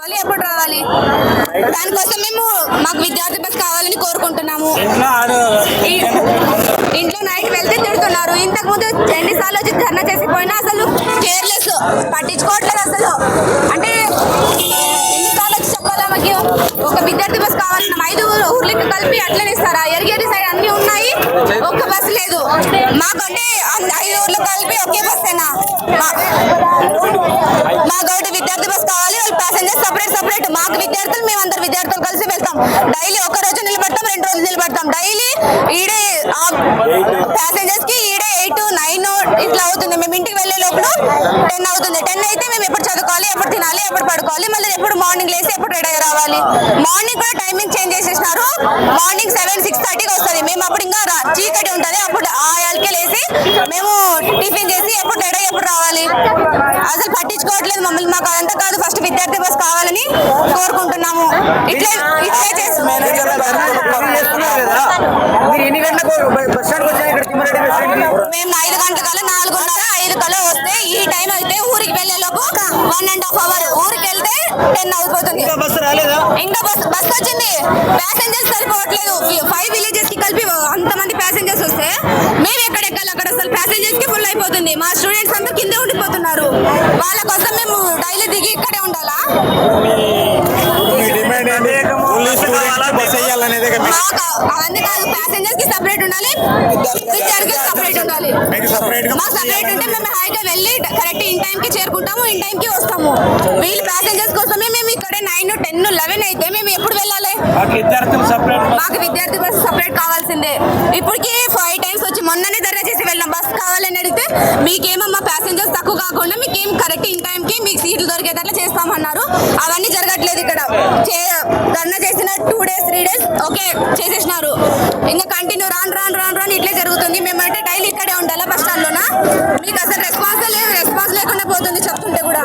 కావాలి ఎప్పుడు రావాలి. దానికోసం మేము మాకు విద్యార్థి బస్ కావాలని కోరుకుంటున్నాము. ఇంట్లో నైట్ వెళ్తే తిడుతున్నారు. ఇంతకు ముందు ఎన్నిసార్లు వచ్చి ధర్నా చేసి పోయినా అసలు కేర్లెస్ పట్టించుకోవట్లేదు అసలు. అంటే ఎన్నిసార్లు వచ్చి చెప్పాలా మాకు? ఒక విద్యార్థి బస్ కావాలన్న ఐదు ఊర్లకి కలిపి అట్లనే ఇస్తారా? ఎరిగేరి సైడ్ అన్ని ఉన్నాయి ఒక్క బస్ లేదు. మాకంటే ఐదు ఊర్లు కలిపి ఒకే బస్సేనా? మా- మాకు ఒకటి విద్యార్థి బస్ కావాలి వాళ్ళు సపరేట్ మాకు విద్యార్థులు మేము విద్యార్థులు కలిసి వెళ్తాం. డైలీ ఒక రోజు నిలబడతాం రెండు రోజులు నిలబడతాం. డైలీ ఈడే ప్యాసింజర్స్కి ఈడే ఎయిట్ నైన్ ఇట్లా అవుతుంది. మేము ఇంటికి వెళ్ళే లోపల టెన్ అవుతుంది. టెన్ అయితే మేము ఎప్పుడు చదువుకోవాలి ఎప్పుడు తినాలి ఎప్పుడు పడుకోవాలి మళ్ళీ ఎప్పుడు మార్నింగ్ లేసి ఎప్పుడు రెడీ రావాలి మార్నింగ్ కూడా టైమింగ్ చేంజ్ చేసేసినారు. మార్నింగ్ సెవెన్ సిక్స్ థర్టీకి వస్తుంది. మేము అప్పుడు ఇంకా చీకటి ఉంటుంది. అప్పుడు ఆ ఏళ్ళకే లేసి మేము టిఫిన్ చేసి ఎప్పుడు రెడీ ఎప్పుడు రావాలి. అసలు పట్టించుకోవట్లేదు మమ్మల్ని. మాకు అదంతా కాదు. ఫస్ట్ విద్యార్థి బస్ కావాలి. కోరుకుంటున్నాము. ఇట్లే ఇట్లే మేము ఐదు గంటల కల్లా నాలుగున్నర ఐదు కల్లా వస్తే ఈ టైం అయితే ఊరికి వెళ్ళే లోపు వన్ అండ్ హాఫ్ అవర్ ఊరికి వెళ్తే టెన్ అయిపోతుంది ఇంకా బస్సు రాలేదా? ఇంకా బస్ బస్ వచ్చింది. ప్యాసింజర్స్ సరిపోవట్లేదు. ఫైవ్ విలేజెస్కి కలిపి అంతమంది ప్యాసింజర్స్ వస్తే మేము ఎక్కడ ఎక్కాలి? అక్కడ అసలు ప్యాసింజర్స్కి ఫుల్ అయిపోతుంది. మా స్టూడెంట్స్ అంతా కిందే ఉండిపోతున్నారు. వాళ్ళ కోసం మేము డైలీ దిగి ఇక్కడే ఉండాలా? బస్ వేయాలనేదే కదా మీ- మాకు అవన్నీ కాదు ప్యాసింజర్స్కి సపరేట్ ఉండాలి విద్యార్థులకి సపరేట్ ఉండాలి. మీకు separate గా మాకు సపరేట్ ఉంటే మేము వెళ్ళి కరెక్ట్ ఇన్ టైం కి చేరుకుంటాము ఇన్ టైం కి వస్తాము. వీళ్ళు ప్యాసింజర్స్ కోసమే మేము ఇక్కడ నైన్ టెన్ లెవెన్ అయితే మేము ఎప్పుడు వెళ్ళాలి? మాకు విద్యార్థి బస్ సపరేట్ కావాల్సిందే. ఇప్పటికి ఫైవ్ టైమ్స్ వచ్చి మొన్ననే ధర్నా చేసి వెళ్ళిన బస్ కావాలని అడిగితే మీకేమమ్మా ప్యాసింజర్స్ తక్కువ కాకుండా మీకేం కరెక్ట్ ఇన్ టైంకి మీకు సీట్లు దొరికేటట్లు చేస్తామన్నారు. అవన్నీ జరగట్లేదు ఇక్కడ. చే- ధర్నా చేసిన two days three days okay చేసేసినారు. ఇంకా కంటిన్యూ రాను రాను రాను రాను ఇట్లే జరుగుతుంది. మేమంటే డైలీ ఇక్కడే ఉండాలా బస్ స్టాండ్లోనా? మీకు అసలు రెస్పాన్స్ లేదు రెస్పాన్స్ లేకుండా పోతుంది చెప్తుంటే కూడా.